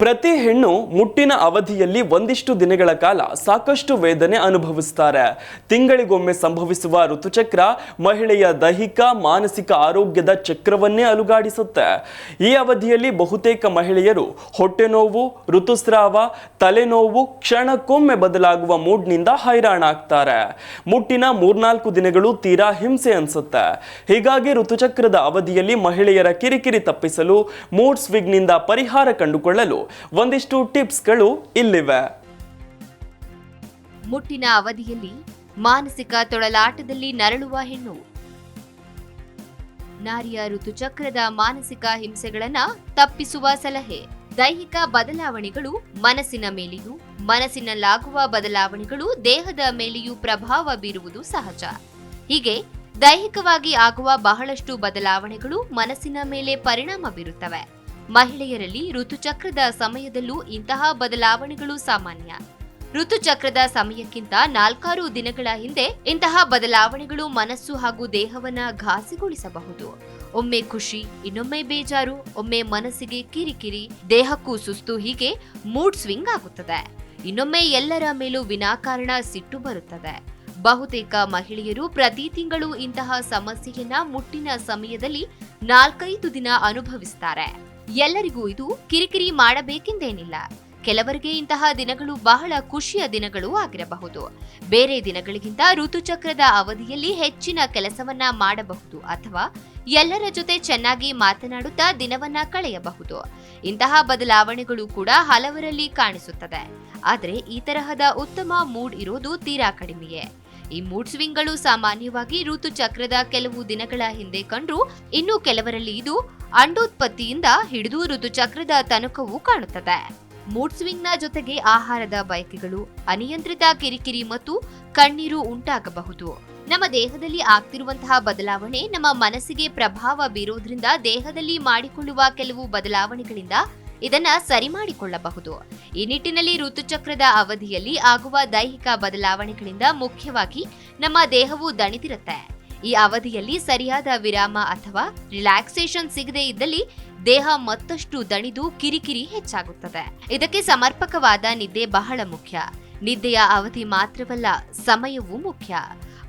ಪ್ರತಿ ಹೆಣ್ಣು ಮುಟ್ಟಿನ ಅವಧಿಯಲ್ಲಿ ಒಂದಿಷ್ಟು ದಿನಗಳ ಕಾಲ ಸಾಕಷ್ಟು ವೇದನೆ ಅನುಭವಿಸ್ತಾರೆ. ತಿಂಗಳಿಗೊಮ್ಮೆ ಸಂಭವಿಸುವ ಋತುಚಕ್ರ ಮಹಿಳೆಯ ದೈಹಿಕ, ಮಾನಸಿಕ ಆರೋಗ್ಯದ ಚಕ್ರವನ್ನೇ ಅಲುಗಾಡಿಸುತ್ತೆ. ಈ ಅವಧಿಯಲ್ಲಿ ಬಹುತೇಕ ಮಹಿಳೆಯರು ಹೊಟ್ಟೆ ನೋವು ಋತುಸ್ರಾವ, ತಲೆನೋವು ಕ್ಷಣಕ್ಕೊಮ್ಮೆ ಬದಲಾಗುವ ಮೂಡ್ನಿಂದ ಹೈರಾಣಾಗ್ತಾರೆ. ಮುಟ್ಟಿನ ಮೂರ್ನಾಲ್ಕು ದಿನಗಳು ತೀರಾ ಹಿಂಸೆ ಅನ್ಸುತ್ತೆ. ಹೀಗಾಗಿ ಋತುಚಕ್ರದ ಅವಧಿಯಲ್ಲಿ ಮಹಿಳೆಯರ ಕಿರಿಕಿರಿ ತಪ್ಪಿಸಲು, ಮೂಡ್ ಸ್ವಿಗ್ನಿಂದ ಪರಿಹಾರ ಕಂಡುಕೊಳ್ಳಲು ಒಂದಿಷ್ಟು ಟಿಪ್ಸ್ಗಳು ಇಲ್ಲಿವೆ. ಮುಟ್ಟಿನ ಅವಧಿಯಲ್ಲಿ ಮಾನಸಿಕ ತೊಳಲಾಟದಲ್ಲಿ ನರಳುವ ಹೆಣ್ಣು. ನಾರಿಯ ಋತುಚಕ್ರದ ಮಾನಸಿಕ ಹಿಂಸೆಗಳನ್ನ ತಪ್ಪಿಸುವ ಸಲಹೆ. ದೈಹಿಕ ಬದಲಾವಣೆಗಳು ಮನಸ್ಸಿನ ಮೇಲೆಯೂ ಮನಸ್ಸಿನಲ್ಲಾಗುವ ಬದಲಾವಣೆಗಳು ದೇಹದ ಮೇಲೆಯೂ ಪ್ರಭಾವ ಬೀರುವುದು ಸಹಜ. ಹೀಗೆ ದೈಹಿಕವಾಗಿ ಆಗುವ ಬಹಳಷ್ಟು ಬದಲಾವಣೆಗಳು ಮನಸ್ಸಿನ ಮೇಲೆ ಪರಿಣಾಮ ಬೀರುತ್ತವೆ. ಮಹಿಳೆಯರಲ್ಲಿ ಋತುಚಕ್ರದ ಸಮಯದಲ್ಲೂ ಇಂತಹ ಬದಲಾವಣೆಗಳು ಸಾಮಾನ್ಯ. ಋತುಚಕ್ರದ ಸಮಯಕ್ಕಿಂತ ನಾಲ್ಕಾರು ದಿನಗಳ ಹಿಂದೆ ಇಂತಹ ಬದಲಾವಣೆಗಳು ಮನಸ್ಸು ಹಾಗೂ ದೇಹವನ್ನ ಘಾಸಿಗೊಳಿಸಬಹುದು. ಒಮ್ಮೆ ಖುಷಿ, ಇನ್ನೊಮ್ಮೆ ಬೇಜಾರು, ಒಮ್ಮೆ ಮನಸ್ಸಿಗೆ ಕಿರಿಕಿರಿ, ದೇಹಕ್ಕೂ ಸುಸ್ತು ಹೀಗೆ ಮೂಡ್ ಸ್ವಿಂಗ್ ಆಗುತ್ತದೆ. ಇನ್ನೊಮ್ಮೆ ಎಲ್ಲರ ಮೇಲೂ ವಿನಾಕಾರಣ ಸಿಟ್ಟು ಬರುತ್ತದೆ. ಬಹುತೇಕ ಮಹಿಳೆಯರು ಪ್ರತಿ ತಿಂಗಳು ಇಂತಹ ಸಮಸ್ಯೆಯನ್ನ ಮುಟ್ಟಿನ ಸಮಯದಲ್ಲಿ ನಾಲ್ಕೈದು ದಿನ ಅನುಭವಿಸ್ತಾರೆ. ಎಲ್ಲರಿಗೂ ಇದು ಕಿರಿಕಿರಿ ಮಾಡಬೇಕೆಂದೇನಿಲ್ಲ. ಕೆಲವರಿಗೆ ಇಂತಹ ದಿನಗಳು ಬಹಳ ಖುಷಿಯ ದಿನಗಳು ಆಗಿರಬಹುದು. ಬೇರೆ ದಿನಗಳಿಗಿಂತ ಋತುಚಕ್ರದ ಅವಧಿಯಲ್ಲಿ ಹೆಚ್ಚಿನ ಕೆಲಸವನ್ನ ಮಾಡಬಹುದು ಅಥವಾ ಎಲ್ಲರ ಜೊತೆ ಚೆನ್ನಾಗಿ ಮಾತನಾಡುತ್ತಾ ದಿನವನ್ನ ಕಳೆಯಬಹುದು. ಇಂತಹ ಬದಲಾವಣೆಗಳು ಕೂಡ ಹಲವರಲ್ಲಿ ಕಾಣಿಸುತ್ತದೆ. ಆದರೆ ಈ ತರಹದ ಉತ್ತಮ ಮೂಡ್ ಇರೋದು ತೀರಾ ಕಡಿಮೆಯೇ. ಈ ಮೂಡ್ ಸ್ವಿಂಗ್ಗಳು ಸಾಮಾನ್ಯವಾಗಿ ಋತುಚಕ್ರದ ಕೆಲವು ದಿನಗಳ ಹಿಂದೆ ಕಂಡ್ರು. ಇನ್ನು ಕೆಲವರಲ್ಲಿ ಇದು ಅಂಡೋತ್ಪತ್ತಿಯಿಂದ ಹಿಡಿದು ಋತುಚಕ್ರದ ತನಕವೂ ಕಾಣುತ್ತದೆ. ಮೂಡ್ ಸ್ವಿಂಗ್ನ ಜೊತೆಗೆ ಆಹಾರದ ಬಯಕೆಗಳು, ಅನಿಯಂತ್ರಿತ ಕಿರಿಕಿರಿ ಮತ್ತು ಕಣ್ಣೀರು ಉಂಟಾಗಬಹುದು. ನಮ್ಮ ದೇಹದಲ್ಲಿ ಆಗ್ತಿರುವಂತಹ ಬದಲಾವಣೆ ನಮ್ಮ ಮನಸ್ಸಿಗೆ ಪ್ರಭಾವ ಬೀರೋದ್ರಿಂದ ದೇಹದಲ್ಲಿ ಮಾಡಿಕೊಳ್ಳುವ ಕೆಲವು ಬದಲಾವಣೆಗಳಿಂದ ಇದನ್ನ ಸರಿ ಮಾಡಿಕೊಳ್ಳಬಹುದು. ಈ ನಿಟ್ಟಿನಲ್ಲಿ ಋತುಚಕ್ರದ ಅವಧಿಯಲ್ಲಿ ಆಗುವ ದೈಹಿಕ ಬದಲಾವಣೆಗಳಿಂದ ಮುಖ್ಯವಾಗಿ ನಮ್ಮ ದೇಹವು ದಣಿದಿರುತ್ತೆ. ಈ ಅವಧಿಯಲ್ಲಿ ಸರಿಯಾದ ವಿರಾಮ ಅಥವಾ ರಿಲ್ಯಾಕ್ಸೇಷನ್ ಸಿಗದೇ ಇದ್ದಲ್ಲಿ ದೇಹ ಮತ್ತಷ್ಟು ದಣಿದು ಕಿರಿಕಿರಿ ಹೆಚ್ಚಾಗುತ್ತದೆ. ಇದಕ್ಕೆ ಸಮರ್ಪಕವಾದ ನಿದ್ದೆ ಬಹಳ ಮುಖ್ಯ. ನಿದ್ದೆಯ ಅವಧಿ ಮಾತ್ರವಲ್ಲ, ಸಮಯವೂ ಮುಖ್ಯ.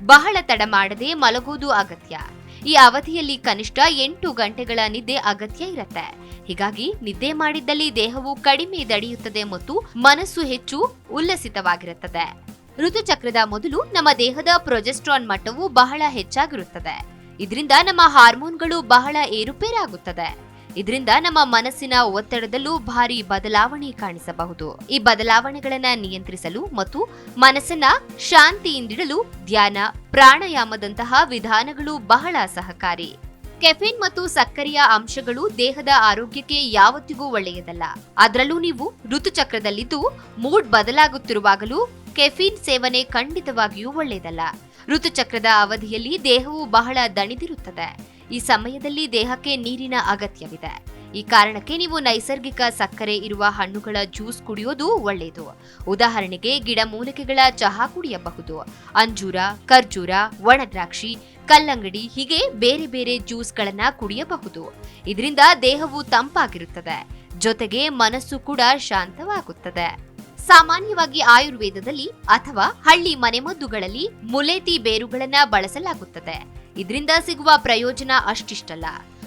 ಬಹಳ ತಡ ಮಾಡದೆ ಮಲಗೋದು ಅಗತ್ಯ. ಈ ಅವಧಿಯಲ್ಲಿ ಕನಿಷ್ಠ ಎಂಟು ಗಂಟೆಗಳ ನಿದ್ದೆ ಅಗತ್ಯ ಇರುತ್ತೆ. ಹೀಗಾಗಿ ನಿದ್ದೆ ಮಾಡಿದ್ದಲ್ಲಿ ದೇಹವು ಕಡಿಮೆ ದಡಿಯುತ್ತದೆ ಮತ್ತು ಮನಸ್ಸು ಹೆಚ್ಚು ಉಲ್ಲಸಿತವಾಗಿರುತ್ತದೆ. ಋತುಚಕ್ರದ ಮೊದಲು ನಮ್ಮ ದೇಹದ ಪ್ರೊಜೆಸ್ಟ್ರಾನ್ ಮಟ್ಟವು ಬಹಳ ಹೆಚ್ಚಾಗಿರುತ್ತದೆ. ಇದರಿಂದ ನಮ್ಮ ಹಾರ್ಮೋನ್ಗಳು ಬಹಳ ಏರುಪೇರಾಗುತ್ತದೆ. ಇದರಿಂದ ನಮ್ಮ ಮನಸ್ಸಿನ ಒತ್ತಡದಲ್ಲೂ ಭಾರಿ ಬದಲಾವಣೆ ಕಾಣಿಸಬಹುದು. ಈ ಬದಲಾವಣೆಗಳನ್ನು ನಿಯಂತ್ರಿಸಲು ಮತ್ತು ಮನಸ್ಸನ್ನ ಶಾಂತಿಯಿಂದಿಡಲು ಧ್ಯಾನ, ಪ್ರಾಣಾಯಾಮದಂತಹ ವಿಧಾನಗಳು ಬಹಳ ಸಹಕಾರಿ. ಕೆಫಿನ್ ಮತ್ತು ಸಕ್ಕರೆಯ ಅಂಶಗಳು ದೇಹದ ಆರೋಗ್ಯಕ್ಕೆ ಯಾವತ್ತಿಗೂ ಒಳ್ಳೆಯದಲ್ಲ. ಅದರಲ್ಲೂ ನೀವು ಋತುಚಕ್ರದಲ್ಲಿದ್ದು ಮೂಡ್ ಬದಲಾಗುತ್ತಿರುವಾಗಲೂ ಕೆಫಿನ್ ಸೇವನೆ ಖಂಡಿತವಾಗಿಯೂ ಒಳ್ಳೆಯದಲ್ಲ. ಋತುಚಕ್ರದ ಅವಧಿಯಲ್ಲಿ ದೇಹವು ಬಹಳ ದಣಿದಿರುತ್ತದೆ. ಈ ಸಮಯದಲ್ಲಿ ದೇಹಕ್ಕೆ ನೀರಿನ ಅಗತ್ಯವಿದೆ. ಈ ಕಾರಣಕ್ಕೆ ನೀವು ನೈಸರ್ಗಿಕ ಸಕ್ಕರೆ ಇರುವ ಹಣ್ಣುಗಳ ಜ್ಯೂಸ್ ಕುಡಿಯೋದು ಒಳ್ಳೆಯದು ಉದಾಹರಣೆಗೆ ಗಿಡಮೂಲಿಕೆಗಳ ಚಹಾ ಕುಡಿಯಬಹುದು. ಅಂಜೂರ, ಖರ್ಜೂರ, ಒಣದ್ರಾಕ್ಷಿ, ಕಲ್ಲಂಗಡಿ ಹೀಗೆ ಬೇರೆ ಬೇರೆ ಜ್ಯೂಸ್ಗಳನ್ನ ಕುಡಿಯಬಹುದು. ಇದರಿಂದ ದೇಹವು ತಂಪಾಗಿರುತ್ತದೆ. ಜೊತೆಗೆ ಮನಸ್ಸು ಕೂಡ ಶಾಂತವಾಗುತ್ತದೆ. ಸಾಮಾನ್ಯವಾಗಿ ಆಯುರ್ವೇದದಲ್ಲಿ ಅಥವಾ ಹಳ್ಳಿ ಮನೆಮದ್ದುಗಳಲ್ಲಿ ಮುಲೇತಿ ಬೇರುಗಳನ್ನ ಬಳಸಲಾಗುತ್ತದೆ. ಇದರಿಂದ ಸಿಗುವ ಪ್ರಯೋಜನ ಅಷ್ಟಿಷ್ಟಲ್ಲ.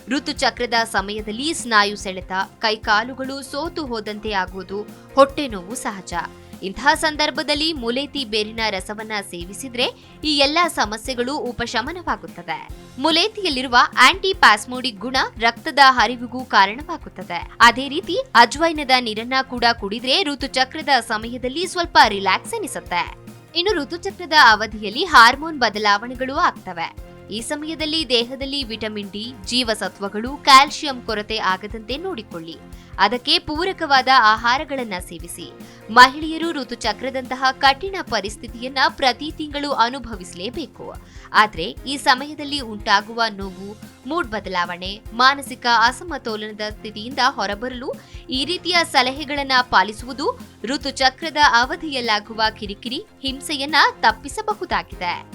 ಋತುಚಕ್ರದ ಸಮಯದಲ್ಲಿ ಸ್ನಾಯು ಸೆಳೆತ, ಕೈಕಾಲುಗಳು ಸೋತು ಹೋದಂತೆ ಆಗುವುದು ಹೊಟ್ಟೆ ನೋವು ಸಹಜ. ಇಂತಹ ಸಂದರ್ಭದಲ್ಲಿ ಮುಲೇತಿ ಬೇರಿನ ರಸವನ್ನ ಸೇವಿಸಿದ್ರೆ ಈ ಎಲ್ಲಾ ಸಮಸ್ಯೆಗಳು ಉಪಶಮನವಾಗುತ್ತದೆ. ಮುಲೇತಿಯಲ್ಲಿರುವ ಆಂಟಿ ಪ್ಯಾಸ್ಮೋಡಿಕ್ ಗುಣ ರಕ್ತದ ಹರಿವಿಗೂ ಕಾರಣವಾಗುತ್ತದೆ. ಅದೇ ರೀತಿ ಅಜ್ವೈನದ ನೀರನ್ನ ಕೂಡ ಕುಡಿದ್ರೆ ಋತುಚಕ್ರದ ಸಮಯದಲ್ಲಿ ಸ್ವಲ್ಪ ರಿಲ್ಯಾಕ್ಸ್ ಅನಿಸುತ್ತೆ. ಇನ್ನು ಋತುಚಕ್ರದ ಅವಧಿಯಲ್ಲಿ ಹಾರ್ಮೋನ್ ಬದಲಾವಣೆಗಳು ಆಗ್ತವೆ. ಈ ಸಮಯದಲ್ಲಿ ದೇಹದಲ್ಲಿ ವಿಟಮಿನ್ ಡಿ, ಜೀವಸತ್ವಗಳು, ಕ್ಯಾಲ್ಸಿಯಂ ಕೊರತೆ ಆಗದಂತೆ ನೋಡಿಕೊಳ್ಳಿ. ಅದಕ್ಕೆ ಪೂರಕವಾದ ಆಹಾರಗಳನ್ನು ಸೇವಿಸಿ. ಮಹಿಳೆಯರು ಋತುಚಕ್ರದಂತಹ ಕಠಿಣ ಪರಿಸ್ಥಿತಿಯನ್ನ ಪ್ರತಿ ತಿಂಗಳು ಅನುಭವಿಸಲೇಬೇಕು. ಆದರೆ ಈ ಸಮಯದಲ್ಲಿ ಉಂಟಾಗುವ ನೋವು, ಮೂಡ್ ಬದಲಾವಣೆ, ಮಾನಸಿಕ ಅಸಮತೋಲನದ ಸ್ಥಿತಿಯಿಂದ ಹೊರಬರಲು ಈ ರೀತಿಯ ಸಲಹೆಗಳನ್ನು ಪಾಲಿಸುವುದು ಋತುಚಕ್ರದ ಅವಧಿಯಲ್ಲಾಗುವ ಕಿರಿಕಿರಿ, ಹಿಂಸೆಯನ್ನ ತಪ್ಪಿಸಬಹುದಾಗಿದೆ.